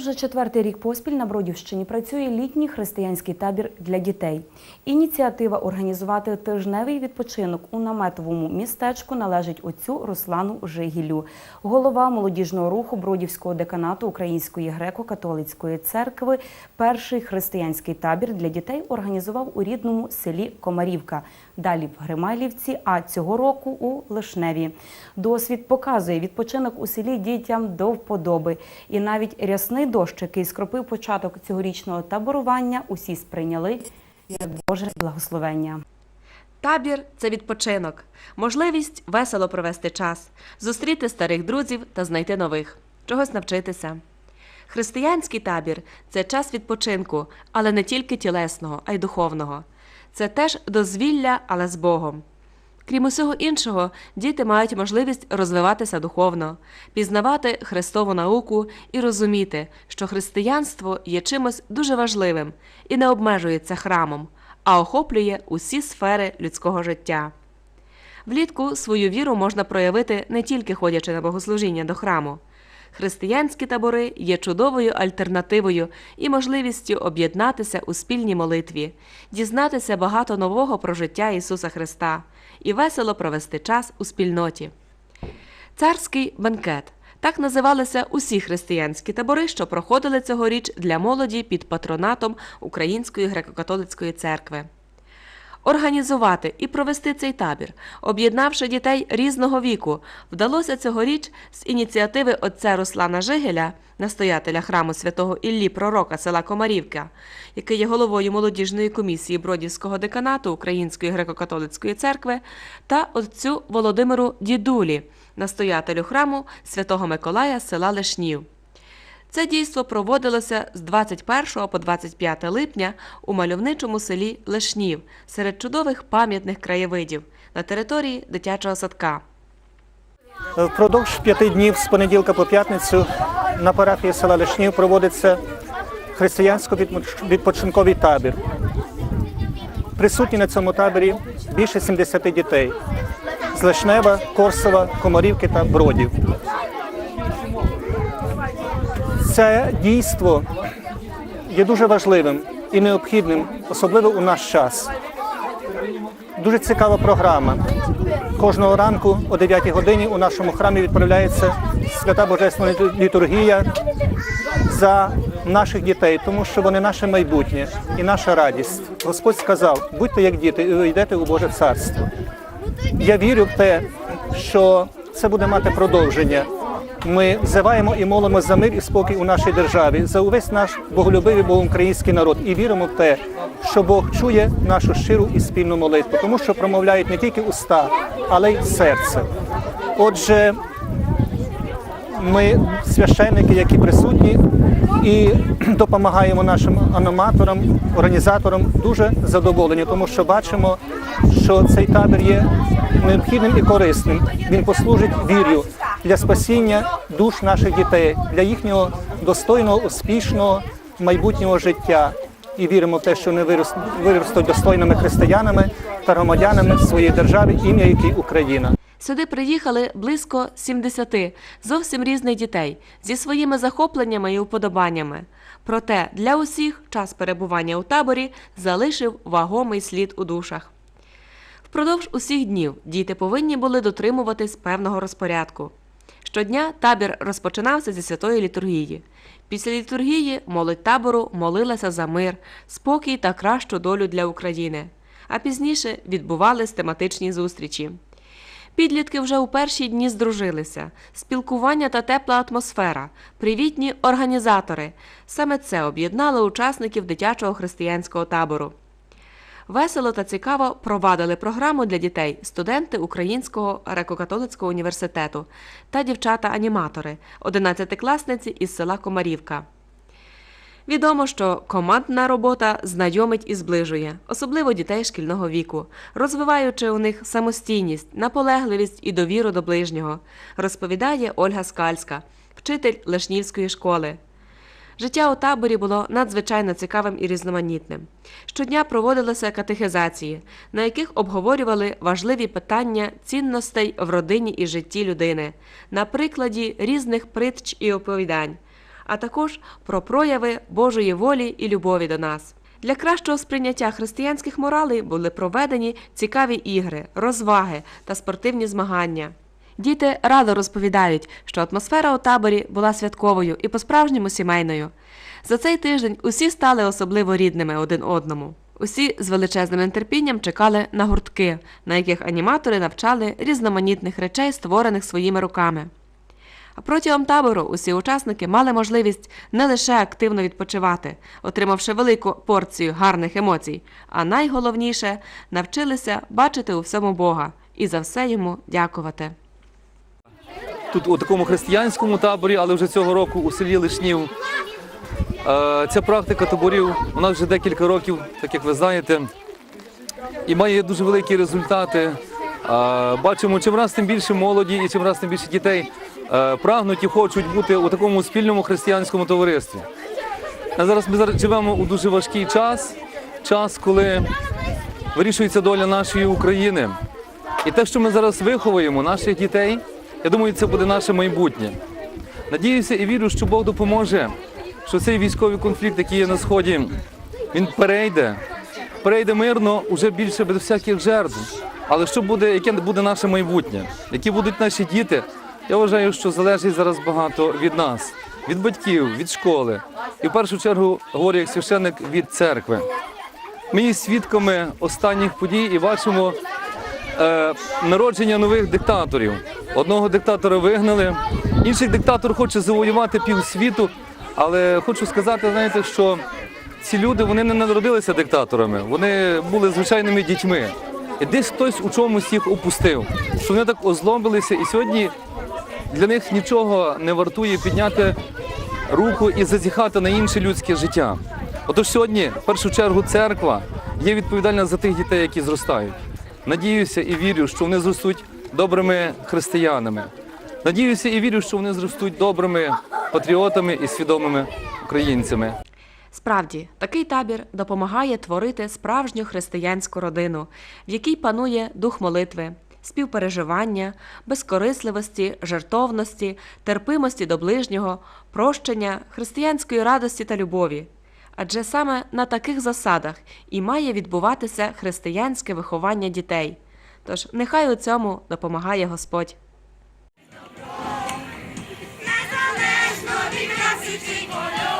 Уже четвертий рік поспіль на Бродівщині працює літній християнський табір для дітей. Ініціатива організувати тижневий відпочинок у наметовому містечку належить отцю Руслану Жигілю, голова молодіжного руху Бродівського деканату Української греко-католицької церкви. Перший християнський табір для дітей організував у рідному селі Комарівка, далі в Гримайлівці, а цього року у Лишневі. Досвід показує відпочинок у селі дітям до вподоби. І навіть рясний дощ, який скропив початок цьогорічного таборування, усі сприйняли як Боже благословення. Табір це відпочинок, можливість весело провести час, зустріти старих друзів та знайти нових, чогось навчитися. Християнський табір це час відпочинку, але не тільки тілесного, а й духовного. Це теж дозвілля, але з Богом. Крім усього іншого, діти мають можливість розвиватися духовно, пізнавати Христову науку і розуміти, що християнство є чимось дуже важливим і не обмежується храмом, а охоплює усі сфери людського життя. Влітку свою віру можна проявити не тільки ходячи на богослужіння до храму. Християнські табори є чудовою альтернативою і можливістю об'єднатися у спільній молитві, дізнатися багато нового про життя Ісуса Христа і весело провести час у спільноті. Царський бенкет так називалися усі християнські табори, що проходили цьогоріч для молоді під патронатом Української греко-католицької церкви. Організувати і провести цей табір, об'єднавши дітей різного віку, вдалося цьогоріч з ініціативи отця Руслана Жигеля, настоятеля храму святого Іллі Пророка села Комарівка, який є головою молодіжної комісії Бродівського деканату Української греко-католицької церкви, та отцю Володимиру Дідулі, настоятелю храму святого Миколая села Лишнів. Це дійство проводилося з 21 по 25 липня у мальовничому селі Лешнів серед чудових пам'ятних краєвидів на території дитячого садка. Впродовж п'яти днів з понеділка по п'ятницю на парафії села Лишнів проводиться християнсько-відпочинковий табір. Присутні на цьому таборі більше 70 дітей з Лишнева, Корсова, Комарівки та Бродів. Це дійство є дуже важливим і необхідним, особливо у наш час. Дуже цікава програма. Кожного ранку о 9 годині у нашому храмі відправляється свята Божественна літургія за наших дітей, тому що вони наше майбутнє і наша радість. Господь сказав: будьте як діти, і ви йдете у Боже царство. Я вірю в те, що це буде мати продовження. Ми взиваємо і молимо за мир і спокій у нашій державі, за увесь наш боголюбивий богоукраїнський народ. І віримо в те, що Бог чує нашу щиру і спільну молитву, тому що промовляють не тільки уста, але й серце. Отже, ми священники, які присутні, і допомагаємо нашим аноматорам, організаторам дуже задоволені, тому що бачимо, що цей табір є необхідним і корисним. Він послужить вірю для спасіння душ наших дітей, для їхнього достойного, успішного майбутнього життя. І віримо в те, що вони вирос- виростуть достойними християнами та громадянами своєї держави, ім'я якій Україна. Сюди приїхали близько 70 зовсім різних дітей зі своїми захопленнями і уподобаннями. Проте для усіх час перебування у таборі залишив вагомий слід у душах. Впродовж усіх днів діти повинні були дотримуватись певного розпорядку. Щодня табір розпочинався зі святої літургії. Після літургії молодь табору молилася за мир, спокій та кращу долю для України. А пізніше відбувались тематичні зустрічі. Підлітки вже у перші дні здружилися. Спілкування та тепла атмосфера, привітні організатори. Саме це об'єднало учасників дитячого християнського табору. Весело та цікаво провадили програму для дітей студенти Українського греко-католицького університету та дівчата-аніматори, 11-класниці із села Комарівка. Відомо, що командна робота знайомить і зближує, особливо дітей шкільного віку, розвиваючи у них самостійність, наполегливість і довіру до ближнього, розповідає Ольга Скальська, вчитель Лешнівської школи. Життя у таборі було надзвичайно цікавим і різноманітним. Щодня проводилися катехизації, на яких обговорювали важливі питання цінностей в родині і житті людини, на прикладі різних притч і оповідань. а також про прояви Божої волі і любові до нас. Для кращого сприйняття християнських моралей були проведені цікаві ігри, розваги та спортивні змагання. Діти радо розповідають, що атмосфера у таборі була святковою і по-справжньому сімейною. За цей тиждень усі стали особливо рідними один одному. Усі з величезним нетерпінням чекали на гуртки, на яких аніматори навчали різноманітних речей, створених своїми руками. А протягом табору усі учасники мали можливість не лише активно відпочивати, отримавши велику порцію гарних емоцій, а найголовніше навчилися бачити у всьому Бога і за все йому дякувати. Тут у такому християнському таборі, але вже цього року у селі Лишнів. Е, Ця практика таборів у нас вже декілька років, так як ви знаєте, і має дуже великі результати. Е, Бачимо, чим раз тим більше молоді і чим раз тим більше дітей е, прагнуть і хочуть бути у такому спільному християнському товаристві. А зараз ми зараз живемо у дуже важкий час, час, коли вирішується доля нашої України. І те, що ми зараз виховуємо наших дітей, я думаю, це буде наше майбутнє. Надіюся і вірю, що Бог допоможе, що цей військовий конфлікт, який є на сході, він перейде, перейде мирно, уже більше без всяких жертв. Але що буде, яке буде наше майбутнє? Які будуть наші діти? Я вважаю, що залежить зараз багато від нас, від батьків, від школи. І в першу чергу говорю як священник від церкви. Ми є свідками останніх подій і бачимо е, народження нових диктаторів. Одного диктатора вигнали, інший диктатор хоче завоювати півсвіту. Але хочу сказати, знаєте, що ці люди вони не народилися диктаторами, вони були звичайними дітьми. І десь хтось у чомусь їх опустив, що вони так озлобилися, і сьогодні для них нічого не вартує підняти руку і зазіхати на інше людське життя. Отож сьогодні, в першу чергу, церква є відповідальна за тих дітей, які зростають. Надіюся і вірю, що вони зростуть добрими християнами. Надіюся і вірю, що вони зростуть добрими патріотами і свідомими українцями. Справді, такий табір допомагає творити справжню християнську родину, в якій панує дух молитви, співпереживання, безкорисливості, жертовності, терпимості до ближнього, прощення, християнської радості та любові. Адже саме на таких засадах і має відбуватися християнське виховання дітей. Тож нехай у цьому допомагає Господь. Незалежно від раси чи кольору.